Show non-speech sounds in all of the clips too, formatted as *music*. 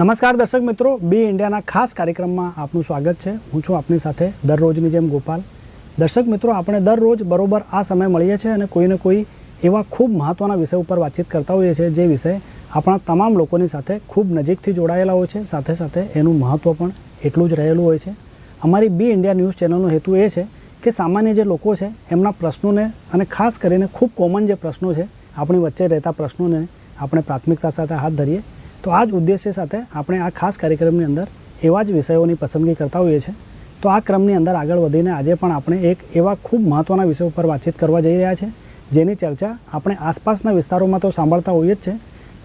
નમસ્કાર દર્શક મિત્રો, બી ઇન્ડિયાના ખાસ કાર્યક્રમમાં આપનું સ્વાગત છે. હું છું આપની સાથે દરરોજની જેમ ગોપાલ. દર્શક મિત્રો, આપણે દરરોજ બરોબર આ સમય મળીએ છીએ અને કોઈને કોઈ એવા ખૂબ મહત્ત્વના વિષય ઉપર વાતચીત કરતા હોઈએ છીએ, જે વિષય આપણા તમામ લોકોની સાથે ખૂબ નજીકથી જોડાયેલા હોય છે. સાથે સાથે એનું મહત્ત્વ પણ એટલું જ રહેલું હોય છે. અમારી બી ઇન્ડિયા ન્યૂઝ ચેનલનો હેતુ એ છે કે સામાન્ય જે લોકો છે, એમના પ્રશ્નોને અને ખાસ કરીને ખૂબ કોમન જે પ્રશ્નો છે, આપણી વચ્ચે રહેતા પ્રશ્નોને આપણે પ્રાથમિકતા સાથે હાથ ધરીએ. તો આ જ ઉદ્દેશ્ય સાથે આપણે આ ખાસ કાર્યક્રમની અંદર એવા જ વિષયોની પસંદગી કરતા હોઈએ છીએ. તો આ ક્રમની અંદર આગળ વધીને આજે પણ આપણે એક એવા ખૂબ મહત્ત્વના વિષય ઉપર વાતચીત કરવા જઈ રહ્યા છે, જેની ચર્ચા આપણે આસપાસના વિસ્તારોમાં તો સાંભળતા હોઈએ જ છે.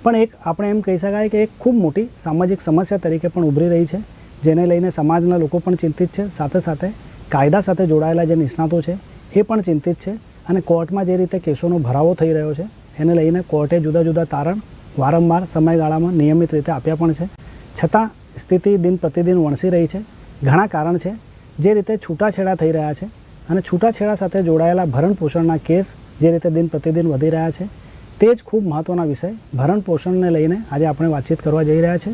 પણ એક આપણે એમ કહી શકાય કે એક ખૂબ મોટી સામાજિક સમસ્યા તરીકે પણ ઉભરી રહી છે, જેને લઈને સમાજના લોકો પણ ચિંતિત છે. સાથે સાથે કાયદા સાથે જોડાયેલા જે નિષ્ણાતો છે, એ પણ ચિંતિત છે અને કોર્ટમાં જે રીતે કેસોનો ભરાવો થઈ રહ્યો છે, એને લઈને કોર્ટે જુદા જુદા તારણ વારંવાર સમયગાળામાં નિયમિત રીતે આપ્યા પણ છે. છતાં, સ્થિતિ દિન પ્રતિદિન વણસી રહી છે. ઘણા કારણ છે. જે રીતે છૂટાછેડા થઈ રહ્યા છે અને છૂટાછેડા સાથે જોડાયેલા ભરણ પોષણના કેસ જે રીતે દિન પ્રતિદિન વધી રહ્યા છે, તે જ ખૂબ મહત્ત્વના વિષય ભરણ પોષણને લઈને આજે આપણે વાતચીત કરવા જઈ રહ્યા છે.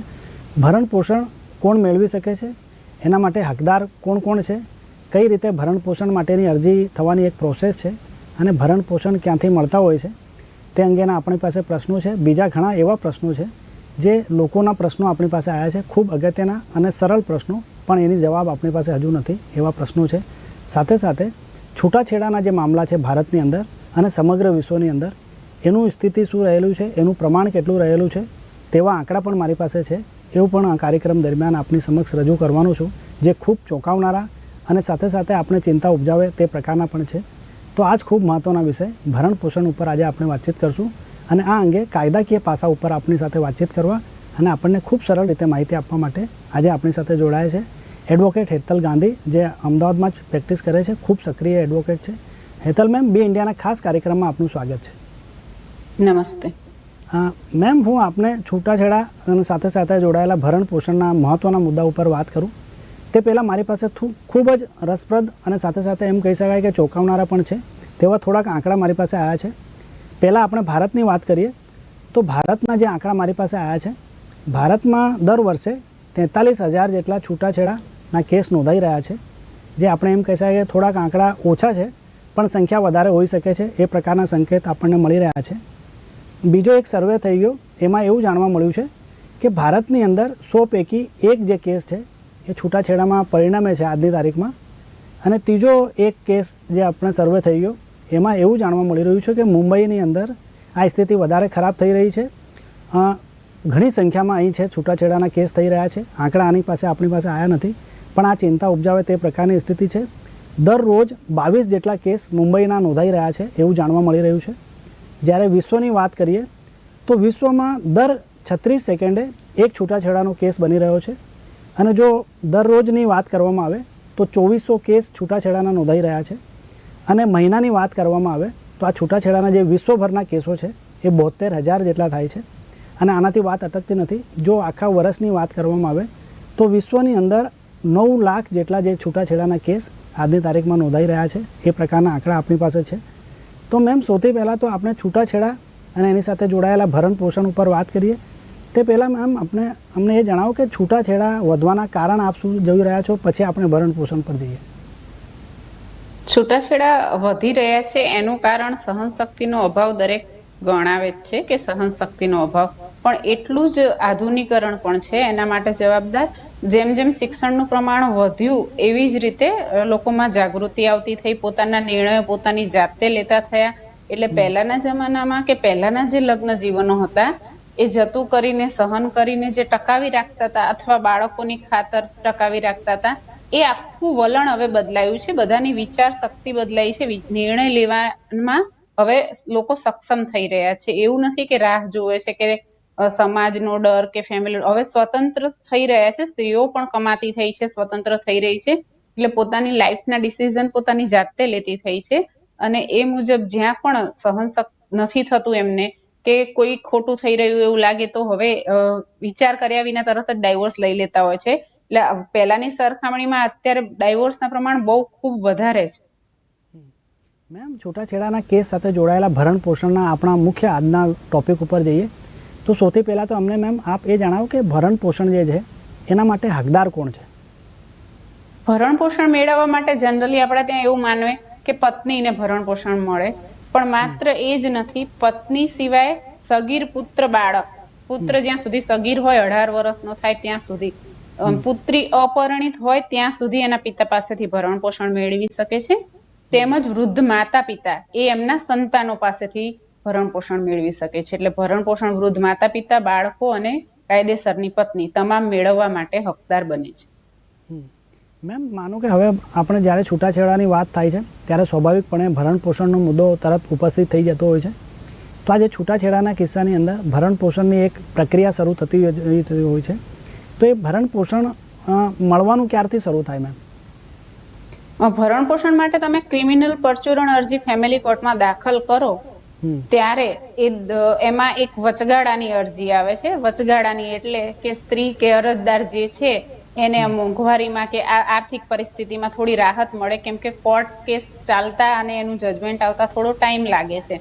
ભરણ પોષણ કોણ મેળવી શકે છે? એના માટે હકદાર કોણ કોણ છે? કઈ રીતે ભરણ પોષણ માટેની અરજી થવાની એક પ્રોસેસ છે અને ભરણ પોષણ ક્યાંથી મળતા હોય છે? તે અંગેના આપણી પાસે પ્રશ્નો છે. બીજા ઘણા એવા પ્રશ્નો છે જે લોકોના પ્રશ્નો આપણી પાસે આવ્યા છે. ખૂબ અગત્યના અને સરળ પ્રશ્નો, પણ એની જવાબ આપણી પાસે હજુ નથી એવા પ્રશ્નો છે. સાથે સાથે છૂટાછેડાના જે મામલા છે ભારતની અંદર અને સમગ્ર વિશ્વની અંદર, એનું સ્થિતિ શું રહેલું છે, એનું પ્રમાણ કેટલું રહેલું છે, તેવા આંકડા પણ મારી પાસે છે. એવું પણ આ કાર્યક્રમ દરમિયાન આપની સમક્ષ રજૂ કરવાનું છું. જે ખૂબ ચોંકાવનારા અને સાથે સાથે આપણે ચિંતા ઉપજાવે તે પ્રકારના પણ છે. તો આ જ ખૂબ મહત્ત્વના વિષય. ભરણ પોષણ ઉપર આજે આપણે વાતચીત કરશું અને આ અંગે કાયદાકીય પાસા ઉપર આપણી સાથે વાતચીત કરવા અને આપણને ખૂબ સરળ રીતે માહિતી આપવા માટે આજે આપણી સાથે જોડાય છે. એડવોકેટ હેતલ ગાંધી જે અમદાવાદમાં જ પ્રેક્ટિસ કરે છે ખૂબ સક્રિય એડવોકેટ છે. હેતલ મેમ બી ઇન્ડિયાના ખાસ કાર્યક્રમમાં આપનું સ્વાગત છે. નમસ્તે. મેમ હું આપને છૂટાછેડા અને સાથે સાથે જોડાયેલા ભરણ પોષણના મહત્ત્વના મુદ્દા ઉપર વાત કરું. તે પહેલાં મારી પાસે ખૂબ જ રસપ્રદ અને સાથે સાથે એમ કહી શકાય કે ચોંકાવનારા પણ છે, તેવા થોડાક આંકડા મારી પાસે આવ્યા છે. પહેલાં આપણે ભારતની વાત કરીએ, તો ભારતના જે આંકડા મારી પાસે આવ્યા છે, ભારતમાં દર વર્ષે તેતાલીસ હજાર જેટલા છૂટાછેડાના કેસ નોંધાઈ રહ્યા છે, જે આપણે એમ કહી શકાય કે થોડાક આંકડા ઓછા છે, પણ સંખ્યા વધારે હોઈ શકે છે, એ પ્રકારના સંકેત આપણને મળી રહ્યા છે. બીજો એક સર્વે થઈ ગયો, એમાં એવું જાણવા મળ્યું છે કે ભારતની અંદર સો પૈકી એક જે કેસ છે એ છૂટાછેડામાં પરિણમે છે આજની તારીખમાં. અને ત્રીજો એક કેસ જે આપણે સર્વે થઈ ગયો, એમાં એવું જાણવા મળી રહ્યું છે કે મુંબઈની અંદર આ સ્થિતિ વધારે ખરાબ થઈ રહી છે. ઘણી સંખ્યામાં અહીં છે છૂટાછેડાના કેસ થઈ રહ્યા છે. આંકડા આની પાસે આપણી પાસે આવ્યા નથી. પણ આ ચિંતા ઉપજાવે તે પ્રકારની સ્થિતિ છે. દરરોજ બાવીસ જેટલા કેસ મુંબઈના નોંધાઈ રહ્યા છે એવું જાણવા મળી રહ્યું છે. જ્યારે વિશ્વની વાત કરીએ, તો વિશ્વમાં દર છત્રીસ સેકન્ડે એક છૂટાછેડાનો કેસ બની રહ્યો છે. અને જો દરરોજની વાત કરવામાં આવે, તો ચોવીસો કેસ છૂટાછેડાના નોંધાઈ રહ્યા છે. અને મહિનાની વાત કરવામાં આવે, તો આ છૂટાછેડાના જે વિશ્વભરના કેસો છે, એ બોતેર હજાર જેટલા થાય છે. અને આનાથી વાત અટકતી નથી. જો આખા વર્ષની વાત કરવામાં આવે, તો વિશ્વની અંદર નવ લાખ જેટલા જે છૂટાછેડાના કેસ આજની તારીખમાં નોંધાઈ રહ્યા છે, એ પ્રકારના આંકડા આપણી પાસે છે. તો મેમ, સૌથી પહેલાં તો આપણે છૂટાછેડા અને એની સાથે જોડાયેલા ભરણ પોષણ ઉપર વાત કરીએ. તે પહેલાં મેમ આપણે અમને એ જણાવો કે છૂટાછેડા વધવાના કારણ આપ શું જોઈ રહ્યા છો? પછી આપણે ભરણ પોષણ પર જઈએ. છૂટાછેડા વધી રહ્યા છે એનું કારણ સહનશક્તિનો અભાવ દરેક ગણાવે જ છે કે સહનશક્તિનો અભાવ. પણ એટલું જ આધુનિકરણ પણ છે એના માટે જવાબદાર. જેમ જેમ શિક્ષણનું પ્રમાણ વધ્યું એવી જ રીતે લોકોમાં જાગૃતિ આવતી થઈ પોતાના નિર્ણયો પોતાની જાતે લેતા થયા. એટલે પહેલાના જમાનામાં કે પહેલાના જે લગ્ન જીવનો હતા એ જતું કરીને, સહન કરીને જે ટકાવી રાખતા હતા અથવા બાળકોની ખાતર ટકાવી રાખતા હતા, એ આખું વલણ હવે બદલાયું છે. બધાની વિચાર શક્તિ બદલાઈ છે. નિર્ણય લેવામાં હવે લોકો સક્ષમ થઈ રહ્યા છે. એવું નથી કે રાહ જોવે છે કે સમાજનો ડર કે ફેમિલી હવે સ્વતંત્ર થઈ રહ્યા છે. સ્ત્રીઓ પણ કમાતી થઈ છે, સ્વતંત્ર થઈ રહી છે. એટલે પોતાની લાઈફના ડિસિઝન પોતાની જાતે લેતી થઈ છે. અને એ મુજબ જ્યાં પણ સહન નથી થતું એમને કે કોઈ ખોટું થઈ રહ્યું એવું લાગે તો હવે વિચાર કર્યા વિના તરત જ ડાયવોર્સ લઈ લેતા હોય છે. એટલે પહેલાની સરખામણીમાં અત્યારે ડાયવોર્સના પ્રમાણ બહુ ખૂબ વધારે છે. મેમ છૂટાછેડાના કેસ સાથે જોડાયેલા ભરણ પોષણના આપણા મુખ્ય આજના ટોપિક ઉપર જઈએ. તો સૌથી પહેલાં તો અમને મેમ આપ એ જણાવો કે ભરણ પોષણ જે છે એના માટે હકદાર કોણ છે? ભરણ પોષણ મેળવવા માટે જનરલી આપણે ત્યાં એવું માનવે કે પત્નીને ભરણ પોષણ મળે. પણ માત્ર એ જ નથી પત્ની સિવાય સગીર પુત્ર બાળક. પુત્ર જ્યાં સુધી સગીર હોય અઢાર વર્ષનો થાય ત્યાં સુધી. પુત્રી અપરિણિત હોય ત્યાં સુધી એના પિતા પાસેથી ભરણ પોષણ મેળવી શકે છે. તેમજ વૃદ્ધ માતા પિતા એ એમના સંતાનો પાસેથી ભરણ પોષણ મેળવી શકે છે. એટલે ભરણ પોષણ વૃદ્ધ માતા પિતા બાળકો અને કાયદેસરની પત્ની તમામ મેળવવા માટે હકદાર બને છે. મેમ માનો કે હવે આપણે જ્યારે છૂટાછેડાની વાત થાય છે ત્યારે સ્વાભાવિકપણે ભરણ પોષણનો મુદ્દો તરત ઉપસ્થિત થઈ જતો હોય છે. તો આજે છૂટાછેડાના કિસ્સાની અંદર ભરણ પોષણની એક પ્રક્રિયા શરૂ થતી હોય થતી હોય છે. તો એ ભરણ પોષણ મળવાનું ક્યારથી શરૂ થાય મેમ? ભરણ પોષણ માટે તમે ક્રિમિનલ પરચુરણ અરજી ફેમિલી કોર્ટમાં દાખલ કરો ત્યારે એ એમાં એક વચગાળાની અરજી આવે છે. વચગાળાની એટલે કે સ્ત્રી કે અરજદાર જે છે એને મોંઘવારીમાં કે આ આર્થિક પરિસ્થિતિમાં થોડી રાહત મળે કેમ કે કોર્ટ કેસ ચાલતા અને એનું જજમેન્ટ આવતા થોડો ટાઈમ લાગે છે.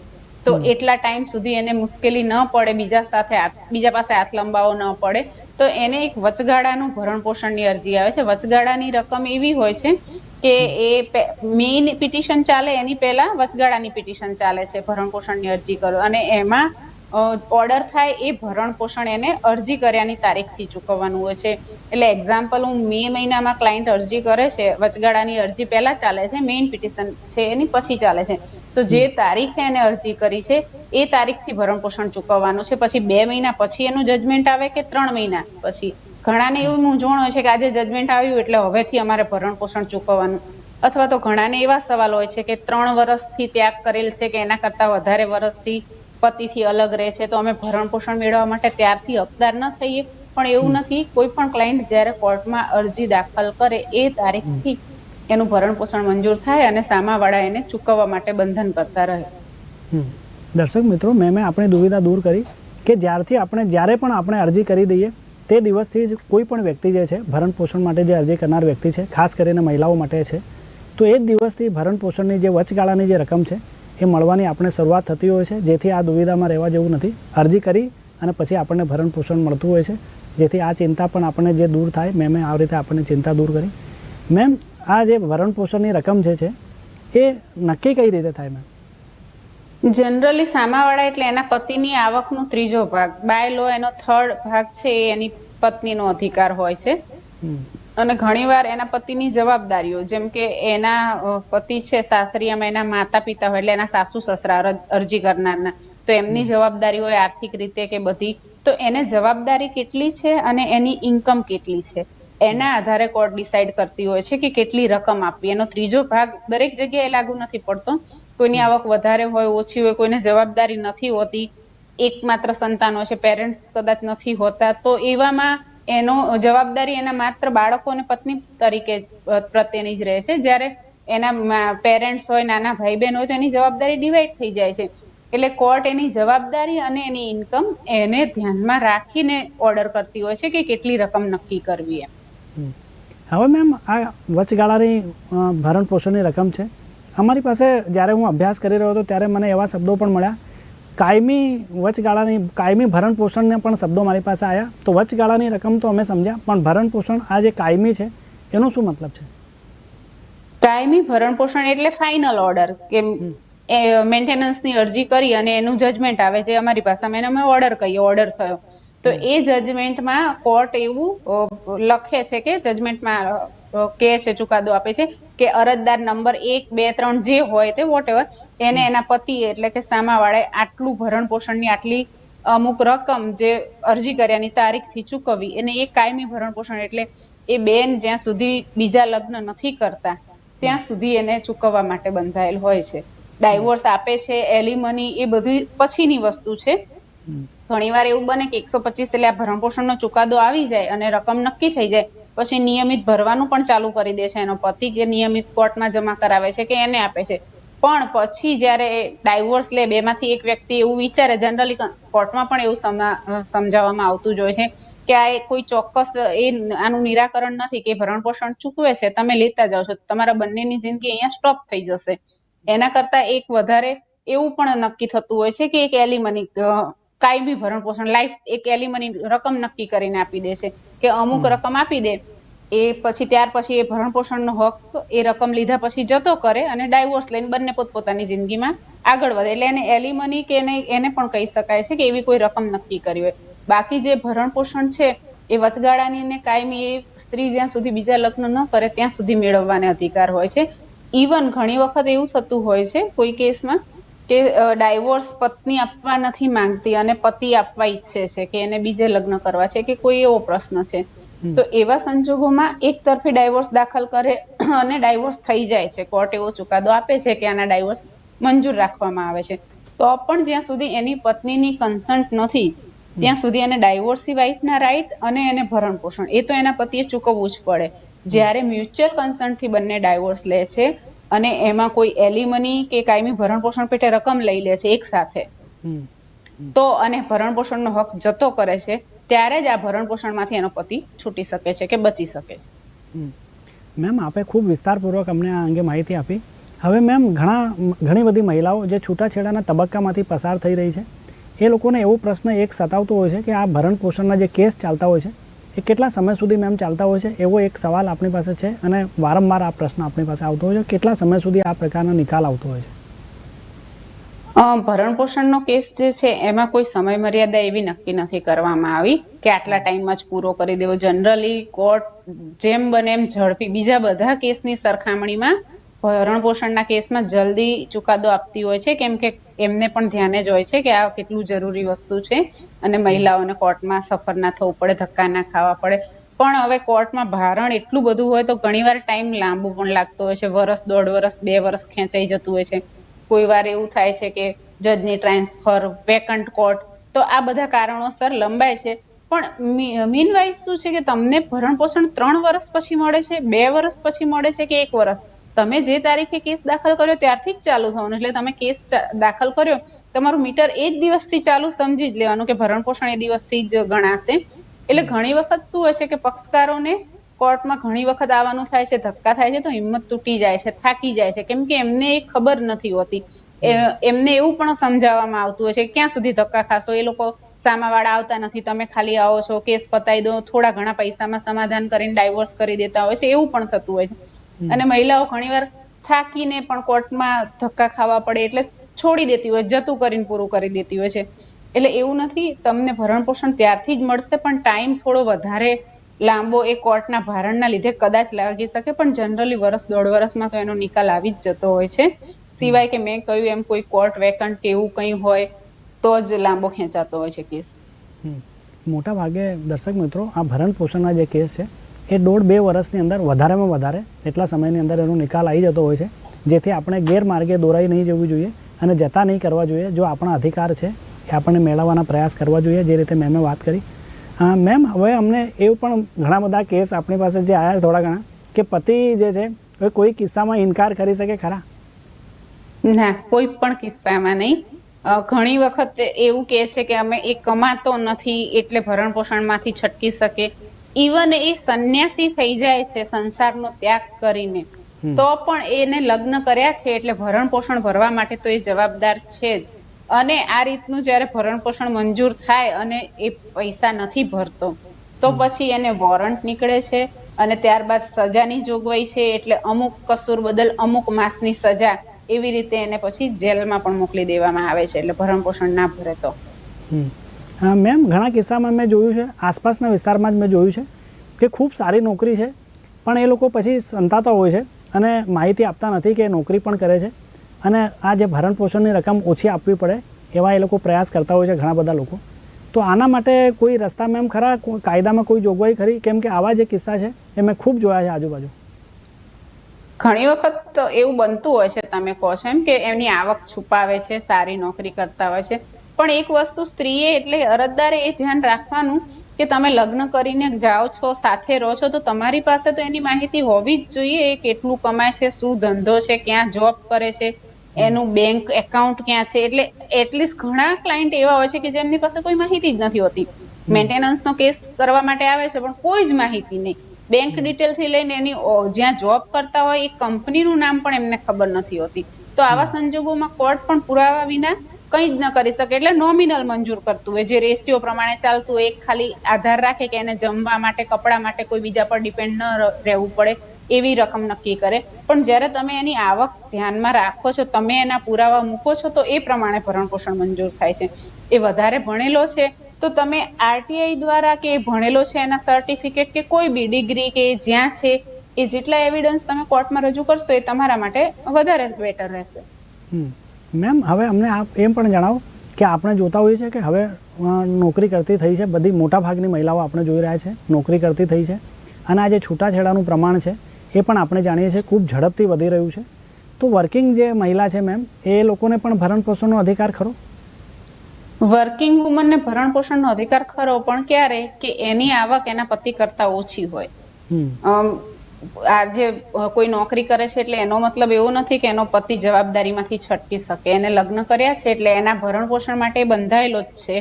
તો એટલા ટાઈમ સુધી એને મુશ્કેલી ન પડે બીજા સાથે બીજા પાસે હાથ લંબાવો ન પડે. તો એને એક વચગાળાનું ભરણ પોષણની અરજી આવે છે. વચગાળાની રકમ એવી હોય છે કે એ મેઇન પિટિશન ચાલે એની પહેલા વચગાળાની પિટિશન ચાલે છે ભરણ પોષણની અરજી કરો. અને એમાં ઓર્ડર થાય એ ભરણ પોષણ એને અરજી કર્યાની તારીખથી ચૂકવવાનું હોય છે. એટલે એક્ઝામ્પલ હું મે મહિનામાં ક્લાયન્ટ અરજી કરે છે વચગાળાની અરજી પહેલાં ચાલે છે મેઇન પિટિશન છે એની પછી ચાલે છે. તો જે તારીખે એને અરજી કરી છે એ તારીખથી ભરણ પોષણ ચૂકવવાનું છે. પછી બે મહિના પછી એનું જજમેન્ટ આવે કે ત્રણ મહિના પછી? ઘણાને એવું મૂંઝવણ હોય છે કે આજે જજમેન્ટ આવ્યું એટલે હવેથી અમારે ભરણ પોષણ ચૂકવવાનું. અથવા તો ઘણાને એવા સવાલ હોય છે કે ત્રણ વર્ષથી ત્યાગ કરેલ છે કે એના કરતાં વધારે વર્ષથી પતિથી અલગ રહે છે તો અમે ભરણ પોષણ મેળવવા માટે ત્યારથી હકદાર ન થઈએ. પણ એવું નથી કોઈ પણ ક્લાયન્ટ જ્યારે કોર્ટમાં અરજી દાખલ કરે એ તારીખથી એનું ભરણ પોષણ મંજૂર થાય અને સામાવાળા એને ચૂકવવા માટે બંધન કરતા રહે. હમ. દર્શક મિત્રો મેં મેં આપણી દુવિધા દૂર કરી કે જ્યારથી આપણે જ્યારે પણ આપણે અરજી કરી દઈએ તે દિવસથી જ કોઈ પણ વ્યક્તિ જે છે ભરણ પોષણ માટે જે અરજી કરનાર વ્યક્તિ છે ખાસ કરીને મહિલાઓ માટે છે તો એ જ દિવસથી ભરણ પોષણની જે વચગાળાની જે રકમ છે એ મળવાની આપણે શરૂઆત થતી હોય છે. જેથી આ દુવિધામાં રહેવા જેવું નથી. અરજી કરી અને પછી આપણને ભરણ પોષણ મળતું હોય છે. જેથી આ ચિંતા પણ આપણને જે દૂર થાય મેમે મેં આ રીતે આપણને ચિંતા દૂર કરી. મેમ આ જે ભરણ પોષણની રકમ જે છે એ નક્કી કઈ રીતે થાય મેમ? જનરલી સામાવાળા એટલે એના પતિની આવકનો ત્રીજો ભાગ. બાય લો એનો થર્ડ ભાગ છે એ એની પત્નીનો અધિકાર હોય છે. અને ઘણીવાર એના પતિની જવાબદારીઓ, જેમ કે એના પતિ છે સાસરીયામાં એના માતા પિતા હોય એટલે એના સાસુ, સસરા અરજી કરનારના, તો એમની જવાબદારી હોય આર્થિક રીતે કે બધી, તો એને જવાબદારી કેટલી છે અને એની ઇન્કમ કેટલી છે? એના આધારે કોર્ટ ડિસાઈડ કરતી હોય છે કે કેટલી રકમ આપવી. એનો ત્રીજો ભાગ દરેક જગ્યાએ લાગુ નથી પડતો. કોઈની આવક વધારે હોય, ઓછી હોય, કોઈને જવાબદારી નથી હોતી, એકમાત્ર સંતાન હોય છે પેરેન્ટ્સ કદાચ નથી હોતા, તો એવામાં એનો જવાબદારી એના માત્ર બાળકો અને પત્ની તરીકે પ્રત્યેની જ રહે છે જ્યારે એના પેરેન્ટ્સ હોય, નાના ભાઈ બહેન હોય, તો એની જવાબદારી ડિવાઈડ થઈ જાય છે. એટલે કોર્ટ એની જવાબદારી અને એની ઇન્કમ એને ધ્યાનમાં રાખીને ઓર્ડર કરતી હોય છે કે કેટલી રકમ નક્કી કરવી એમ. હવે મેમ, આ વચગાળાની ભરણ પોષણની રકમ છે. અમારી પાસે જ્યારે હું અભ્યાસ કરી રહ્યો હતો, ત્યારે મને એવા શબ્દો પણ મળ્યા કાયમી વચગાળાની કાયમી ભરણ પોષણને પણ શબ્દો મારી પાસે આવ્યા તો વચગાળાની રકમ તો અમે સમજ્યા પણ ભરણ પોષણ આ જે કાયમી છે એનો શું મતલબ છે? કાયમી ભરણ પોષણ એટલે ફાઇનલ ઓર્ડર કે મેન્ટેનન્સની અરજી કરી અને એનું જજમેન્ટ આવે જે અમારી પાસે. એને અમે ઓર્ડર કહીએ ઓર્ડર થયો. તો એ જજમેન્ટમાં કોર્ટ એવું લખે છે કે જજમેન્ટમાં કે છે ચુકાદો આપે છે કે અરજદાર નંબર એક બે ત્રણ જે હોય તે વોટ એને એના પતિ એટલે કે સામાવાળાએ આટલું ભરણ પોષણની આટલી અમુક રકમ જે અરજી કર્યાની તારીખથી ચૂકવવી એને એ કાયમી ભરણ પોષણ એટલે એ બેન જ્યાં સુધી બીજા લગ્ન નથી કરતા ત્યાં સુધી એને ચૂકવવા માટે બંધાયેલ હોય છે. ડાયવોર્સ આપે છે એલિમની એ બધી પછીની વસ્તુ છે. ઘણીવાર એવું બને કે એકસો પચીસ એટલે આ ભરણ પોષણનો ચુકાદો આવી જાય અને રકમ નક્કી થઈ જાય પછી નિયમિત ભરવાનું પણ ચાલુ કરી દે છે એનો પતિ કે નિયમિત કોર્ટમાં જમા કરાવે છે કે એને આપે છે. પણ પછી જ્યારે ડાયવોર્સ લે, બેમાંથી એક વ્યક્તિ એવું વિચારે, જનરલી કોર્ટમાં પણ એવું સમા- સમજાવવામાં આવતું જ હોય છે કે આ કોઈ ચોક્કસ એ આનું નિરાકરણ નથી કે ભરણ પોષણ ચૂકવે છે, તમે લેતા જાઓ છો, તમારા બંનેની જિંદગી અહીંયા સ્ટોપ થઈ જશે. એના કરતા એક વધારે એવું પણ નક્કી થતું હોય છે કે એક એલિમની કાયમી ભરણ પોષણ લાઈફ એક એલિમની રકમ નક્કી કરીને આપી દે છે કે અમુક રકમ આપી દે. એ પછી ત્યાર પછી એ ભરણ પોષણનો હક એ રકમ લીધા પછી જતો કરે અને ડાયવોર્સ લઈને બંને પોતપોતાની જિંદગીમાં આગળ વધે. એટલે એને એલિમની કે એને એને પણ કહી શકાય છે કે એવી કોઈ રકમ નક્કી કરી હોય. બાકી જે ભરણ પોષણ છે એ વચગાળાની ને કાયમી એ સ્ત્રી જ્યાં સુધી બીજા લગ્ન ન કરે ત્યાં સુધી મેળવવાને અધિકાર હોય છે. ઇવન ઘણી વખત એવું થતું હોય છે કોઈ કેસમાં કે ડાયવોર્સ પત્ની આપવા નથી માંગતી અને પતિ આપવા ઈચ્છે છે કે એને બીજે લગ્ન કરવા છે કે કોઈ એવો પ્રશ્ન છે. તો એવા સંજોગોમાં એક તરફી ડાયવોર્સ દાખલ કરે *clears throat* અને ડાયવોર્સ થઈ જાય છે. કોર્ટ એવો ચુકાદો આપે છે કે આના ડાયવોર્સ મંજૂર રાખવામાં આવે છે. તો પણ જ્યાં સુધી એની પત્નીની કન્સન્ટ નથી ત્યાં સુધી એને ડાયવોર્સી વાઇફના રાઈટ અને એને ભરણ પોષણ એ તો એના પતિએ ચૂકવવું જ પડે. જ્યારે મ્યુચ્યુઅલ કન્સન્ટથી બંને ડાયવોર્સ લે છે અને એમાં કોઈ એલિમની કે કાયમી ભરણ પોષણ પેટે રકમ લઈ લે છે એક સાથે. હમ. તો અને ભરણ પોષણનો હક જતો કરે છે ત્યારે જ આ ભરણ પોષણમાંથી એનો પતિ છૂટી શકે છે કે બચી શકે છે. મેમ આપે ખૂબ વિસ્તારપૂર્વક અમને આ અંગે માહિતી આપી. હવે મેમ ઘણા ઘણી બધી મહિલાઓ જે છૂટાછેડાના તબક્કામાંથી પસાર થઈ રહી છે એ લોકોને એવો પ્રશ્ન એક સતાવતો હોય છે કે આ ભરણ પોષણના જે કેસ ચાલતા હોય છે એ કેટલા સમય સુધી મેમ ચાલતા હોય છે? એવો એક સવાલ આપણી પાસે છે અને વારંવાર આ પ્રશ્ન આપણી પાસે આવતો હોય છે. કેટલા સમય સુધી આ પ્રકારનો નિકાલ આવતો હોય છે? ભરણ પોષણનો કેસ જે છે, એમાં કોઈ સમય મર્યાદા એવી નક્કી નથી કરવામાં આવી કે આટલા ટાઈમમાં જ પૂરો કરી દેવો. જનરલી કોર્ટ જેમ બને એમ ઝડપી. બીજા બધા કેસની સરખામણીમાં ભરણ પોષણના કેસમાં જલ્દી ચુકાદો આપતી હોય છે, કેમ કે એમને પણ ધ્યાને જ હોય છે કે આ કેટલું જરૂરી વસ્તુ છે અને મહિલાઓને કોર્ટમાં સફર ના થવું પડે, ધક્કા ના ખાવા પડે. પણ હવે કોર્ટમાં ભારણ એટલું બધું હોય તો ઘણીવાર ટાઈમ લાંબો પણ લાગતો હોય છે. વરસ, દોઢ વરસ, બે વરસ ખેંચાઈ જતું હોય છે. કોઈ વાર એવું થાય છે કે જજની ટ્રાન્સફર, વેકન્ટ કોર્ટ, તો આ બધા કારણોસર લંબાય છે. પણ મીનવાઇઝ શું છે કે તમને ભરણ પોષણ ત્રણ વર્ષ પછી મળે છે, બે વર્ષ પછી મળે છે કે એક વર્ષ તમે જે તારીખે કેસ દાખલ કર્યો ત્યારથી જ ચાલુ થવાનું. એટલે તમે કેસ દાખલ કર્યો, તમારું મીટર એ જ દિવસથી ચાલુ સમજી જ લેવાનું કે ભરણ પોષણ એ દિવસથી જ ગણાશે. એટલે ઘણી વખત શું હોય છે કે પક્ષકારોને કોર્ટમાં ઘણી વખત આવવાનું થાય છે, ધક્કા થાય છે, તો હિંમત તૂટી જાય છે, થાકી જાય છે. કેમ કે એમને એ ખબર નથી હોતી. એમને એવું પણ સમજાવવામાં આવતું હોય છે ક્યાં સુધી ધક્કા ખાશો? એ લોકો સામાવાળા આવતા નથી. તમે ખાલી આવો છો, કેસ પતાવી દો, થોડા ઘણા પૈસામાં સમાધાન કરીને ડાયવોર્સ કરી દેતા હોય છે, એવું પણ થતું હોય છે. અને મહિલાઓ ઘણીવાર થાકીને પણ કોર્ટમાં ધક્કા ખાવા પડે એટલે છોડી દેતી હોય જતું કરીને પૂરું કરી દેતી હોય છે. એટલે એવું નથી તમને ભરણ પોષણ ત્યારથી જ મળશે પણ ટાઈમ થોડો વધારે લાંબો એ કોર્ટના ભારણના લીધે કદાચ લાગી શકે પણ જનરલી વર્ષ દોઢ વર્ષમાં તો એનો નિકાલ આવી જ જતો હોય છે. સિવાય કે મેં કહ્યું એમ કોઈ કોર્ટ વેકન્ટ કે એવું કંઈ હોય તો જ લાંબો ખેંચાતો હોય છે કેસ. મોટા ભાગે દર્શક મિત્રો આ ભરણ પોષણના જે કેસ છે એ દોઢ બે વર્ષની અંદર વધારેમાં વધારે એટલા સમયની અંદર એનો નિકાલ આવી જતો હોય છે, જેથી આપણે ગેરમાર્ગે દોરાઈ નહીં જવું જોઈએ અને જતા નહીં કરવા જોઈએ. જો આપણા અધિકાર છે, એ આપણને મેળવવાના પ્રયાસ કરવા જોઈએ, જે રીતે મેમે વાત કરી. મેમ, હવે અમને એવું પણ ઘણા બધા કેસ આપણી પાસે જે આવ્યા થોડા ઘણા, કે પતિ જે છે, એ કોઈ કિસ્સામાં ઇનકાર કરી શકે ખરા? ના, કોઈ પણ કિસ્સામાં નહીં. ઘણી વખત એવું કહે છે કે અમે એ કમાતો નથી, એટલે ભરણ પોષણમાંથી છટકી શકે. ઇવન એ સંન્યાસી થઈ જાય છે સંસારનો ત્યાગ કરીને. તો પણ એને લગ્ન કર્યા છે એટલે ભરણ પોષણ ભરવા માટે તો એ જવાબદાર છે જ. અને આ રીતનું જ્યારે ભરણ પોષણ મંજૂર થાય અને એ પૈસા નથી ભરતો તો પછી એને વોરંટ નીકળે છે અને ત્યારબાદ સજાની જોગવાઈ છે એટલે અમુક કસૂર બદલ અમુક માસની સજા એવી રીતે એને પછી જેલમાં પણ મોકલી દેવામાં આવે છે એટલે ભરણ પોષણ ના ભરે તો. મેમ, ઘણા કિસ્સામાં મેં જોયું છે. આસપાસના વિસ્તારમાં જ મેં જોયું છે કે ખૂબ સારી નોકરી છે, પણ એ લોકો પછી સંતાતા હોય છે અને માહિતી આપતા નથી કે નોકરી પણ કરે છે અને આ જે ભરણ પોષણની રકમ ઓછી આપવી પડે એવા એ લોકો પ્રયાસ કરતા હોય છે ઘણા બધા લોકો. તો આના માટે કોઈ રસ્તા મેમ ખરા? કાયદામાં કોઈ જોગવાઈ ખરી? કેમ કે આવા જે કિસ્સા છે એ મેં ખૂબ જોયા છે આજુબાજુ. ઘણી વખત એવું બનતું હોય છે, તમે કહો છો એમ કે એમની આવક છુપાવે છે, સારી નોકરી કરતા હોય છે. પણ એક વસ્તુ સ્ત્રીએ એટલે અરજદારે એ ધ્યાન રાખવાનું કે તમે લગ્ન કરીને જાઓ છો, સાથે રહો છો, તો તમારી પાસે તો એની માહિતી હોવી જ જોઈએ એ કેટલું કમાય છે, શું ધંધો છે, ક્યાં જોબ કરે છે, એનું બેંક એકાઉન્ટ ક્યાં છે, એટલે એટલીસ્ટ ઘણા ક્લાયન્ટ એવા હોય છે કે જેમની પાસે કોઈ માહિતી જ નથી હોતી. મેન્ટેનન્સ નો કેસ કરવા માટે આવે છે, પણ કોઈ જ માહિતી નહીં. બેંક ડિટેલથી લઈને એની જ્યાં જોબ કરતા હોય, એ કંપનીનું નામ પણ એમને ખબર નથી હોતી. તો આવા સંજોગોમાં કોર્ટ પણ પુરાવા વિના કંઈ જ ન કરી શકે. એટલે નોમિનલ મંજૂર કરતું હોય. જે રેશિયો પ્રમાણે ચાલતું હોય, એક ખાલી આધાર રાખે કે એને જમવા માટે, કપડા માટે કોઈ બીજા પર ડિપેન્ડ ન રહેવું પડે, એવી રકમ નક્કી કરે. પણ જ્યારે તમે એની આવક ધ્યાનમાં રાખો છો, તમે એના પુરાવા મૂકો છો, તો એ પ્રમાણે ભરણ પોષણ મંજૂર થાય છે. એ વધારે ભણેલો છે, તો તમે આરટીઆઈ દ્વારા કે ભણેલો છે, એના સર્ટિફિકેટ કે કોઈ બી ડિગ્રી કે જ્યાં છે, એ જેટલા એવિડન્સ તમે કોર્ટમાં રજૂ કરશો, એ તમારા માટે વધારે બેટર રહેશે. હમ. મેમ હવે અમને આપ એમ પણ જણાવો કે આપણે જોતા હોઈએ છીએ કે હવે નોકરી કરતી થઈ છે બધી મોટા ભાગની મહિલાઓ આપણે જોઈ રહ્યા છે નોકરી કરતી થઈ છે. અને આ જે છૂટાછેડાનું પ્રમાણ છે એ પણ આપણે જાણીએ છીએ ખૂબ ઝડપથી વધી રહ્યું છે. તો વર્કિંગ જે મહિલા છે મેમ એ લોકોને પણ ભરણ પોષણનો અધિકાર ખરો? વર્કિંગ વુમનને ભરણ પોષણનો અધિકાર ખરો પણ ક્યારે? કે એની આવક એના પતિ કરતા ઓછી હોય. આ જે કોઈ નોકરી કરે છે એટલે એનો મતલબ એવો નથી કે એનો પતિ જવાબદારીમાંથી છટકી શકે. એને લગ્ન કર્યા છે એટલે એના ભરણ પોષણ માટે બંધાયેલો જ છે.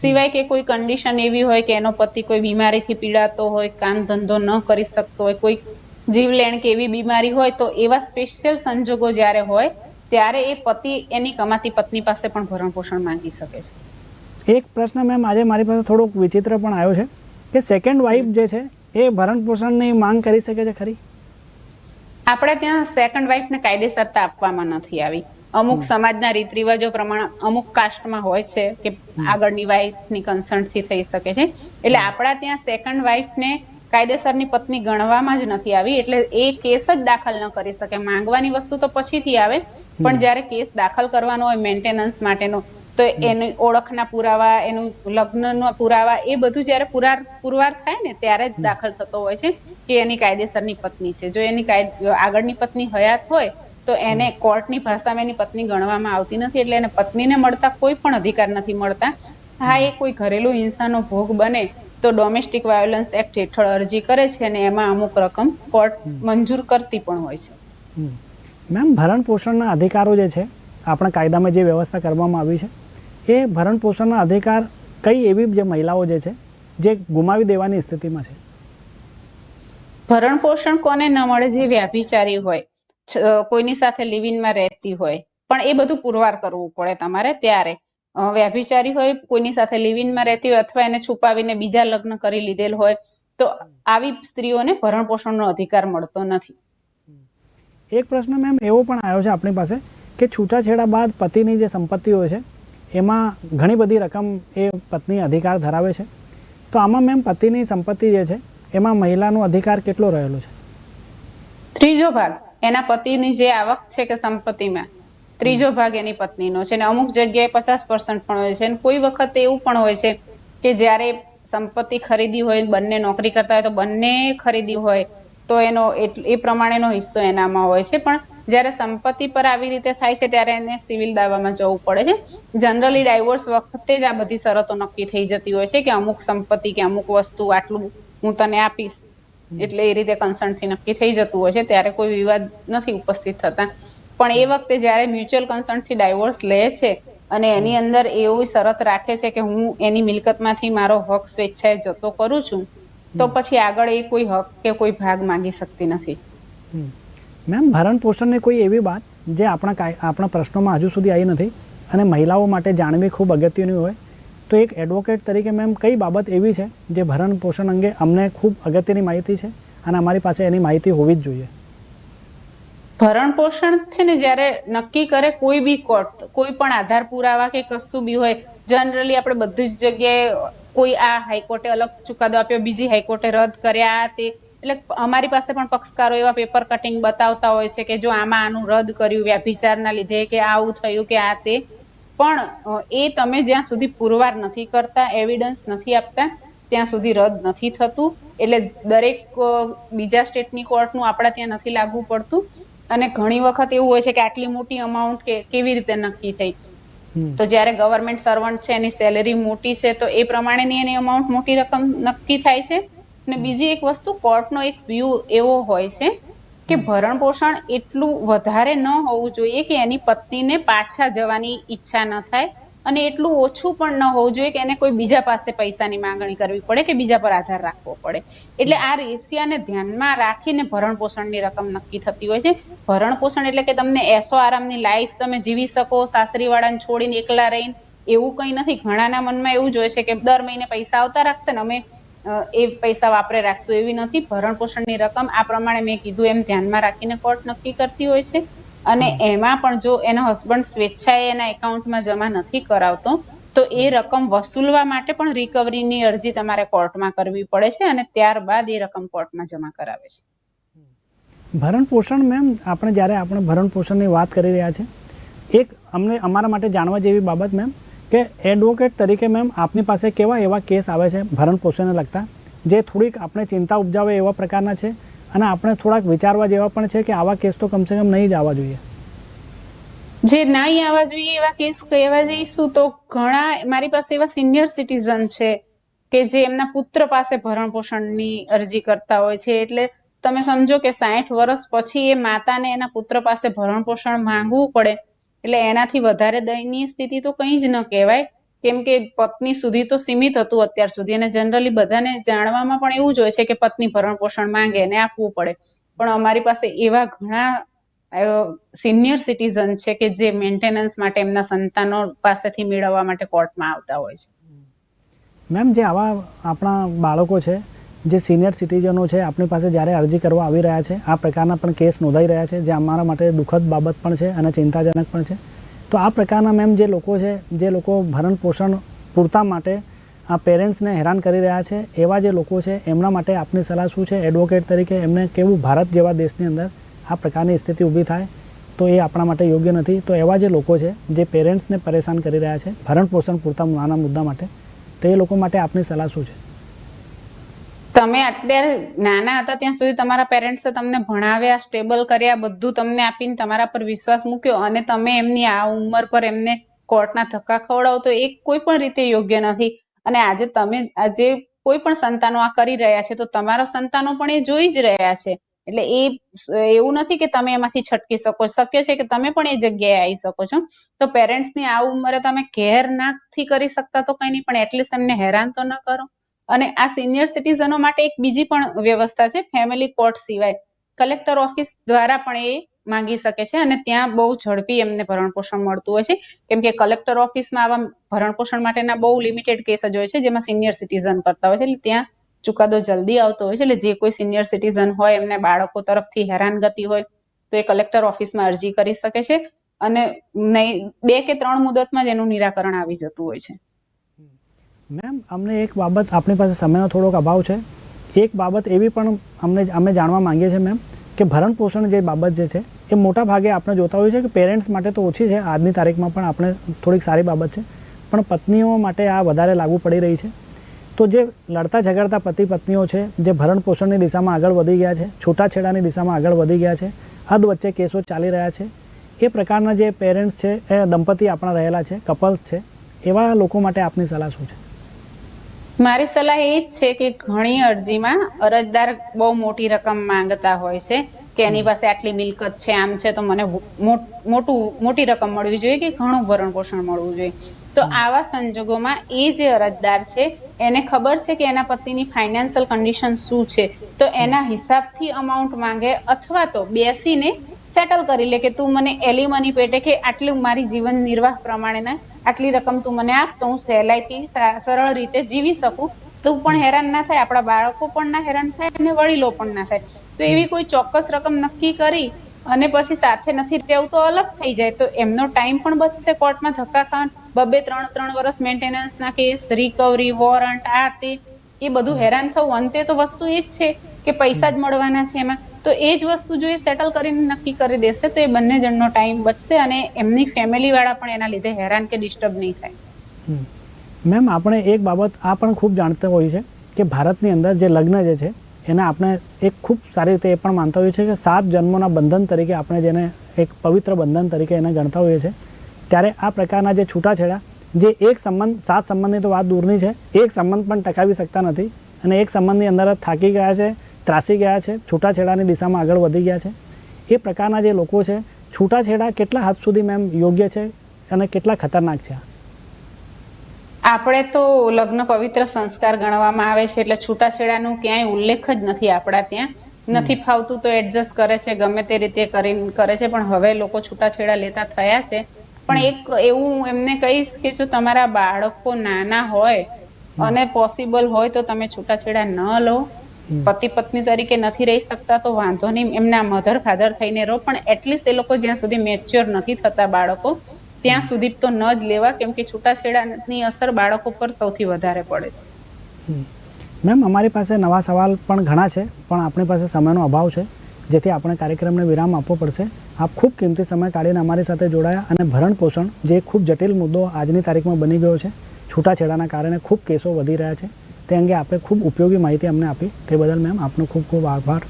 સિવાય કે કોઈ કન્ડિશન એવી હોય કે એનો પતિ કોઈ બીમારીથી પીડાતો હોય, કામ ધંધો ન કરી શકતો હોય, કોઈ જીવલેણ કે એવી બીમારી હોય તો એવા સ્પેશિયલ સંજોગો જ્યારે હોય, ત્યારે એ પતિ એની કમાતી પત્ની પાસે પણ ભરણ પોષણ માંગી શકે છે. એક પ્રશ્ન મેમ, આજે મારી પાસે થોડોક વિચિત્ર પણ આવ્યો છે કે સેકન્ડ વાઇફ જે છે એ ભરણ પોષણની માંગ કરી શકે છે ખરી? આપણે ત્યાં સેકન્ડ વાઇફને કાયદેસરતા આપવામાં નથી આવી. અમુક સમાજના રીત રિવાજો પ્રમાણે અમુક કાસ્ટમાં હોય છે કે આગળની વાઇફની કન્સર્નથી થઈ શકે છે. એટલે આપણા ત્યાં સેકન્ડ વાઇફને કાયદેસરની પત્ની ગણવામાં જ નથી આવી એટલે એ કેસ જ દાખલ ન કરી શકે. માંગવાની વસ્તુ તો પછીથી આવે પણ જ્યારે કેસ દાખલ કરવાનો હોય મેન્ટેનન્સ માટેનો તો એની ઓળખના પુરાવા એનું લગ્નના પુરાવા એ બધું જ્યારે પુરાર પુરવાર થાય ને ત્યારે જ દાખલ થતો હોય છે કે એની કાયદેસરની પત્ની છે. જો એની આગળની પત્ની હયાત હોય તો એને કોર્ટની ભાષામાં એની પત્ની ગણવામાં આવતી નથી એટલે એને પત્નીને મળતા કોઈ પણ અધિકાર નથી મળતા. હા એ કોઈ ઘરેલું હિંસાનો ભોગ બને તો ડોમેસ્ટિક વાયોલન્સ એક્ટ હેઠળ અરજી કરે છે અને એમાં અમુક રકમ કોર્ટ મંજૂર કરતી પણ હોય છે. મેમ ભરણ પોષણના અધિકારો જે છે આપણા કાયદામાં જે વ્યવસ્થા કરવામાં આવી છે? એ ભરણ પોષણના અધિકાર કઈ એવી જે મહિલાઓ જે છે જે ગુમાવી દેવાની સ્થિતિમાં છે? ભરણ પોષણ કોને ન મળે જે વ્યાભિચારી હોય કોઈની સાથે લિવિનમાં રહેતી હોય પણ એ બધું પુરવાર કરવું પડે તમારે ત્યારે. વ્યાભિચારી હોય કોઈની સાથે લિવિનમાં રહેતી હોય અથવા એને છુપાવીને બીજા લગ્ન કરી લીધેલ હોય તો આવી સ્ત્રીઓને ભરણ પોષણનો અધિકાર મળતો નથી. એક પ્રશ્ન મેમ એવો પણ આવ્યો છે આપણી પાસે કે છૂટાછેડા બાદ પતિની જે સંપત્તિ હોય છે એમાં ઘણી બધી રકમ એ પત્ની અધિકાર ધરાવે છે. તો આમાં મેમ પતિની સંપત્તિ જે છે એમાં મહિલાનો અધિકાર કેટલો રહેલો છે? ત્રીજો ભાગ એના પતિની જે આવક છે કે સંપત્તિમાં ત્રીજો ભાગ એની પત્નીનો છે અને અમુક જગ્યાએ પચાસ પર્સન્ટ પણ હોય છે અને કોઈ વખત એવું પણ હોય છે કે જ્યારે સંપત્તિ ખરીદી હોય બંને નોકરી કરતા હોય તો બંને ખરીદી હોય તો એનો એ પ્રમાણેનો હિસ્સો એનામાં હોય છે. પણ જ્યારે સંપત્તિ પર આવી રીતે થાય છે ત્યારે એને સિવિલ દાવામાં જવું પડે છે. જનરલી ડાયવોર્સ વખતે જ આ બધી શરતો નક્કી થઈ જતી હોય છે કે અમુક સંપત્તિ કે અમુક વસ્તુ આટલું હું તને આપીશ. એટલે એ રીતે કન્સર્નથી નક્કી થઈ જતું હોય છે ત્યારે કોઈ વિવાદ નથી ઉપસ્થિત થતા. પણ એ વખતે જ્યારે મ્યુચ્યુઅલ કન્સર્નથી ડાયવોર્સ લે છે અને એની અંદર એવી શરત રાખે છે કે હું એની મિલકતમાંથી મારો હક સ્વેચ્છાએ જતો કરું છું તો પછી આગળ એ કોઈ હક કે કોઈ ભાગ માંગી શકતી નથી. મેમ, ભરણ પોષણની કોઈ એવી વાત જે આપણા આપણા પ્રશ્નોમાં હજુ સુધી આવી નથી અને મહિલાઓ માટે જાણવી ખૂબ અગત્યની હોય, તો એક એડવોકેટ તરીકે મેમ કઈ બાબત એવી છે જે ભરણ પોષણ અંગે અમને ખૂબ અગત્યની માહિતી છે અને અમારી પાસે એની માહિતી હોવી જ જોઈએ? ભરણ પોષણ છે ને જ્યારે નક્કી કરે કોઈ બી કોર્ટ, કોઈ પણ આધાર પુરાવા કે કશું બી હોય, જનરલી આપણે બધી જ જગ્યાએ કોઈ આ હાઈકોર્ટે અલગ ચુકાદો આપ્યો, બીજી હાઈકોર્ટે રદ કર્યા તે એટલે અમારી પાસે પણ પક્ષકારો એવા પેપર કટિંગ બતાવતા હોય છે કે જો આમાં આનું રદ કર્યું વ્યાભિચારના લીધે કે આવું થયું કે આ તે. પણ એ તમે જ્યાં સુધી પુરવાર નથી કરતા એવિડન્સ નથી આપતા ત્યાં સુધી રદ નથી થતું. એટલે દરેક બીજા સ્ટેટની કોર્ટનું આપણા ત્યાં નથી લાગુ પડતું. અને ઘણી વખત એવું હોય છે કે આટલી મોટી અમાઉન્ટ કે કેવી રીતે નક્કી થઈ. તો જ્યારે ગવર્મેન્ટ સર્વન્ટ છે એની સેલેરી મોટી છે તો એ પ્રમાણેની એની અમાઉન્ટ મોટી રકમ નક્કી થાય છે. અને બીજી એક વસ્તુ કોર્ટનો એક વ્યૂ એવો હોય છે કે ભરણ પોષણ એટલું વધારે ન હોવું જોઈએ કે એની પત્નીને પાછા જવાની ઈચ્છા ન થાય અને એટલું ઓછું પણ ન હોવું જોઈએ કે એને કોઈ બીજા પાસે પૈસાની માંગણી કરવી પડે કે બીજા પર આધાર રાખવો પડે. એટલે આ રેશિયાને ધ્યાનમાં રાખીને ભરણ પોષણની રકમ નક્કી થતી હોય છે. ભરણ પોષણ એટલે કે તમને એસો આરામની લાઈફ તમે જીવી શકો સાસરીવાળાને છોડીને એકલા રહીને એવું કંઈ નથી. ઘણાના મનમાં એવું જ હોય છે કે દર મહિને પૈસા આવતા રાખશે ને અમે એ પૈસા વાપરે રાખશું એવી નથી. ભરણ પોષણની રકમ આ પ્રમાણે મેં કીધું એમ ધ્યાનમાં રાખીને કોર્ટ નક્કી કરતી હોય છે. અને એમાં પણ જો એનો હસબન્ડ સ્વેચ્છાએ એના એકાઉન્ટમાં જમા નથી કરાવતો તો એ રકમ વસૂલવા માટે પણ રિકવરીની અરજી તમારે કોર્ટમાં કરવી પડે છે અને ત્યારબાદ એ રકમ કોર્ટમાં જમા કરાવે છે. ભરણ પોષણ મેમ આપણે જ્યારે આપણે ભરણ પોષણની વાત કરી રહ્યા છે એક અમને અમારા માટે જાણવા જેવી બાબત મેમ કે એડવોકેટ તરીકે મેમ આપની પાસે કેવા એવા કેસ આવે છે? ભરણ પોષણને લગતા જે થોડીક આપણે ચિંતા ઉપજાવે એવા પ્રકારના છે અને આપણે થોડાક વિચારવા જેવા પણ છે કે આવા કેસ તો કમસે કમ નહીં જ આવવા જોઈએ. જે નહીં આવવા જોઈએ એવા કેસ કહેવા જઈશું તો ઘણા, મારી પાસે એવા સિનિયર સિટીઝન છે કે જે એમના પુત્ર પાસે ભરણ પોષણની અરજી કરતા હોય છે. એટલે તમે સમજો કે સાઠ વર્ષ પછી એ માતાને એના પુત્ર પાસે ભરણ પોષણ માંગવું પડે. એટલે એનાથી વધારે દયનીય સ્થિતિ તો કંઈ જ ન કહેવાય. કેમ કે પત્ની સુધી તો સીમિત હતું અત્યાર સુધી અને જનરલી બધાને જાણવામાં પણ એવું જ હોય છે કે પત્ની ભરણ પોષણ માંગે એને આપવું પડે. પણ અમારી પાસે એવા ઘણા સિનિયર સિટીઝન છે કે જે મેન્ટેનન્સ માટે એમના સંતાનો પાસેથી મેળવવા માટે કોર્ટમાં આવતા હોય છે. મેમ જે આવા આપણા બાળકો છે જે સિનિયર સિટીઝનો છે, આપણી પાસે જ્યારે અરજી કરવા આવી રહ્યા છે, આ પ્રકારના પણ કેસ નોંધાઈ રહ્યા છે, જે અમારા માટે દુઃખદ બાબત પણ છે અને ચિંતાજનક પણ છે. તો આ પ્રકારના મેમ જે લોકો છે, જે લોકો ભરણ પોષણ પૂરતા માટે આ પેરેન્ટ્સને હેરાન કરી રહ્યા છે, એવા જે લોકો છે, એમના માટે આપની સલાહ શું છે? એડવોકેટ તરીકે એમને કેવું ભારત જેવા દેશની અંદર આ પ્રકારની સ્થિતિ ઊભી થાય? તો એ આપણા માટે યોગ્ય નથી. તો એવા જે લોકો છે, જે પેરેન્ટ્સને પરેશાન કરી રહ્યા છે, ભરણ પોષણ પૂરતા નાના મુદ્દા માટે, તો એ લોકો માટે આપની સલાહ શું છે? તમે અત્યારે નાના હતા ત્યાં સુધી તમારા પેરેન્ટ્સે તમને ભણાવ્યા સ્ટેબલ કર્યા, બધું તમને આપીને તમારા પર વિશ્વાસ મૂક્યો અને તમે એમની આ ઉંમર પર એમને કોર્ટના ધક્કા ખવડાવો તો એ કોઈ પણ રીતે યોગ્ય નથી. અને આજે તમે, આજે કોઈ પણ સંતાનો આ કરી રહ્યા છે, તો તમારા સંતાનો પણ એ જોઈ જ રહ્યા છે. એટલે એ એવું નથી કે તમે એમાંથી છટકી શકો. શક્ય છે કે તમે પણ એ જગ્યાએ આવી શકો છો. તો પેરેન્ટ્સની આ ઉંમરે તમે કેર નાથી કરી શકતા તો કઈ નહીં, પણ એટલીસ્ટ એમને હેરાન તો ન કરો. અને આ સિનિયર સિટીઝનો માટે એક બીજી પણ વ્યવસ્થા છે ફેમિલી કોર્ટ સિવાય. કલેક્ટર ઓફિસ દ્વારા પણ એ માંગી શકે છે અને ત્યાં બહુ ઝડપી એમને ભરણ પોષણ મળતું હોય છે. કેમ કે કલેક્ટર ઓફિસમાં આવા ભરણ પોષણ માટેના બહુ લિમિટેડ કેસ જ હોય છે, જેમાં સિનિયર સિટીઝન કરતા હોય છે. એટલે ત્યાં ચુકાદો જલ્દી આવતો હોય છે. એટલે જે કોઈ સિનિયર સિટીઝન હોય, એમને બાળકો તરફથી હેરાનગતિ હોય, તો એ કલેક્ટર ઓફિસમાં અરજી કરી શકે છે. અને નહીં, બે કે ત્રણ મુદતમાં જ એનું નિરાકરણ આવી જતું હોય છે. મેમ, અમને એક બાબત આપણી પાસે સમયનો થોડોક અભાવ છે. એક બાબત એવી પણ અમને, અમે જાણવા માંગીએ છીએ મેમ, કે ભરણ પોષણ જે બાબત જે છે, એ મોટા ભાગે આપણે જોતા હોઈએ છીએ કે પેરેન્ટ્સ માટે તો ઓછી છે. આજની તારીખમાં પણ આપણે થોડીક સારી બાબત છે. પણ પત્નીઓ માટે આ વધારે લાગુ પડી રહી છે. તો જે લડતા ઝઘડતા પતિ પત્નીઓ છે, જે ભરણ પોષણની દિશામાં આગળ વધી ગયા છે, છૂટાછેડાની દિશામાં આગળ વધી ગયા છે, હદ વચ્ચે કેસો ચાલી રહ્યા છે, એ પ્રકારના જે પેરેન્ટ્સ છે, એ દંપતી આપણા રહેલા છે, કપલ્સ છે, એવા લોકો માટે આપની સલાહ શું છે? મારી સલાહ એ જ છે કે ઘણી અરજીમાં અરજદાર બહુ મોટી રકમ માંગતા હોય છે કે એની પાસે આટલી મિલકત છે, આમ છે, તો મને મોટું, મોટી રકમ મળવી જોઈએ કે ઘણું ભરણ પોષણ મળવું જોઈએ? તો આવા સંજોગોમાં એ જે અરજદાર છે, એને ખબર છે કે એના પતિની ફાઇનાન્શિયલ કન્ડિશન શું છે? તો એના હિસાબથી અમાઉન્ટ માંગે અથવા તો બેસીને સેટલ કરી લે કે તું મને એલિમની પેટે કે આટલું મારી જીવન નિર્વાહ પ્રમાણેના આટલી રકમ તું મને આપ, તો હું સહેલાઈથી સરળ રીતે જીવી શકું. તું પણ હેરાન ના થાય, આપણા બાળકો પણ ના હેરાન થાય અને વડીલો પણ ના થાય. તો એવી કોઈ ચોક્કસ રકમ નક્કી કરી અને પછી સાથે નથી રહેવું તો અલગ થઈ જાય. તો એમનો ટાઈમ પણ બચશે કોર્ટમાં ધક્કા ખાન બબે ત્રણ ત્રણ વર્ષ મેન્ટેનન્સના કેસ રિકવરી વોરંટ આ તે, એ બધું હેરાન થવું. અંતે તો વસ્તુ એ જ છે કે પૈસા જ મળવાના છે એમાં. તો એ જ વસ્તુ જો એ સેટલ કરીને નક્કી કરી દેશે, તો એ બંને જણનો ટાઈમ બચશે અને એમની ફેમિલી વાળા પણ એના લીધે હેરાન કે ડિસ્ટર્બ નહીં થાય. મેમ, આપણે એક બાબત આ પણ ખૂબ જાણતા હોઈએ છે કે ભારતની અંદર જે લગ્ન જે છે, એને આપણે એક ખૂબ સારી રીતે એ પણ માનતા હોઈએ છીએ કે સાત જન્મોના બંધન તરીકે આપણે જેને એક પવિત્ર બંધન તરીકે એને ગણતા હોઈએ છીએ. ત્યારે આ પ્રકારના જે છૂટાછેડા, જે એક સંબંધ, સાત સંબંધની તો વાત દૂરની છે, એક સંબંધ પણ ટકાવી શકતા નથી અને એક સંબંધની અંદર જ થાકી ગયા છે ત્રાસી ગયા છે છૂટાછેડાની દિશામાં આગળ વધી ગયા છે. એ પ્રકારના જે લોકો છે છૂટાછેડા કેટલા હદ સુધી મેમ યોગ્ય છે અને કેટલા ખતરનાક છે? આપણે તો લગ્ન પવિત્ર સંસ્કાર ગણવામાં આવે છે એટલે છૂટાછેડાનું ક્યાંય ઉલ્લેખ જ નથી આપણા ત્યાં. નથી ફાવતું તો એડજસ્ટ કરે છે ગમે તે રીતે કરીને કરે છે પણ હવે લોકો છૂટાછેડા લેતા થયા છે. પણ એક એવું હું એમને કહીશ કે જો તમારા બાળકો નાના હોય અને પોસિબલ હોય તો તમે છૂટાછેડા ન લો. પતિ પત્ની તરીકે નથી રહી શકતા, તો વાંધો નહીં. એમના મધર ફાધર થઈને રહો. પણ એટલીસ્ટ એ લોકો જ્યાં સુધી મેચ્યોર નથી થતા બાળકો, ત્યાં સુધી તો ન જ લેવા, કેમ કે છૂટાછેડાની અસર બાળકો પર સૌથી વધારે પડે છે. મેમ, અમારી પાસે નવા સવાલ પણ ઘણા છે, પણ આપણી પાસે સમયનો અભાવ છે. જેથી આપણે કાર્યક્રમને વિરામ આપવો પડશે. આપ ખૂબ કિંમતી સમય કાઢીને અમારી સાથે જોડાયા અને ભરણ પોષણ જે ખૂબ જટિલ મુદ્દો આજની તારીખમાં બની ગયો છે, છૂટાછેડાના કારણે ખૂબ કેસો વધી રહ્યા છે. તે અંગે આપે ખૂબ ઉપયોગી માહિતી અમને આપી. તે બદલ મેમ આપનો ખૂબ ખૂબ આભાર.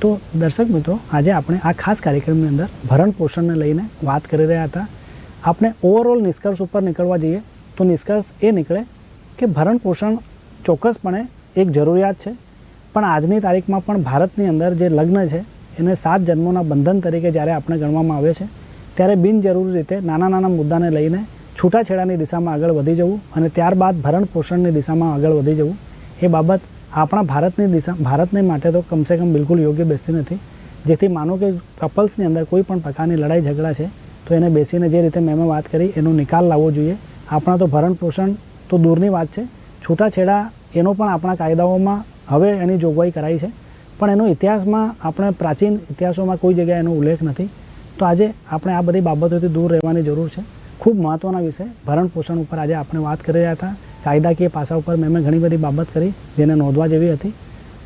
તો દર્શક મિત્રો, આજે આપણે આ ખાસ કાર્યક્રમની અંદર ભરણ પોષણને લઈને વાત કરી રહ્યા હતા. આપણે ઓવરઓલ નિષ્કર્ષ ઉપર નીકળવા જઈએ તો નિષ્કર્ષ એ નીકળે કે ભરણ પોષણ ચોક્કસપણે એક જરૂરિયાત છે. પણ આજની તારીખમાં પણ ભારતની અંદર જે લગ્ન છે, એને સાત જન્મોના બંધન તરીકે જ્યારે આપણે ગણવામાં આવે છે, ત્યારે બિનજરૂરી રીતે નાના નાના મુદ્દાને લઈને છૂટાછેડાની દિશામાં આગળ વધી જવું અને ત્યારબાદ ભરણ પોષણની દિશામાં આગળ વધી જવું, એ બાબત આપણા ભારતની દિશા, ભારતને માટે તો કમસે કમ બિલકુલ યોગ્ય બેસતી નથી. જેથી માનો કે કપલ્સની અંદર કોઈ પણ પ્રકારની લડાઈ ઝઘડા છે, તો એને બેસીને જે રીતે મેં વાત કરી, એનો નિકાલ લાવવો જોઈએ. આપણા તો ભરણ પોષણ તો દૂરની વાત છે. છૂટાછેડા એનો પણ આપણા કાયદાઓમાં હવે એની જોગવાઈ કરાઈ છે. પણ એનો ઇતિહાસમાં આપણે પ્રાચીન ઇતિહાસોમાં કોઈ જગ્યાએ એનો ઉલ્લેખ નથી. તો આજે આપણે આ બધી બાબતોથી દૂર રહેવાની જરૂર છે. ખૂબ મહત્ત્વના વિષય. ભરણ પોષણ ઉપર આજે આપણે વાત કરી રહ્યા હતા. કાયદાકીય પાસા ઉપર મેં ઘણી બધી બાબત કરી, જેને નોંધવા જેવી હતી.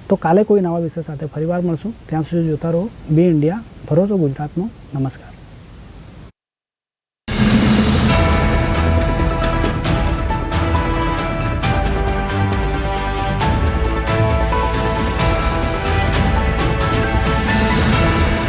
તો કાલે કોઈ નવા વિષય સાથે ફરીવાર મળશું. ત્યાં સુધી જોતા રહો. બી ઇન્ડિયા, ભરોસો ગુજરાતનો. નમસ્કાર.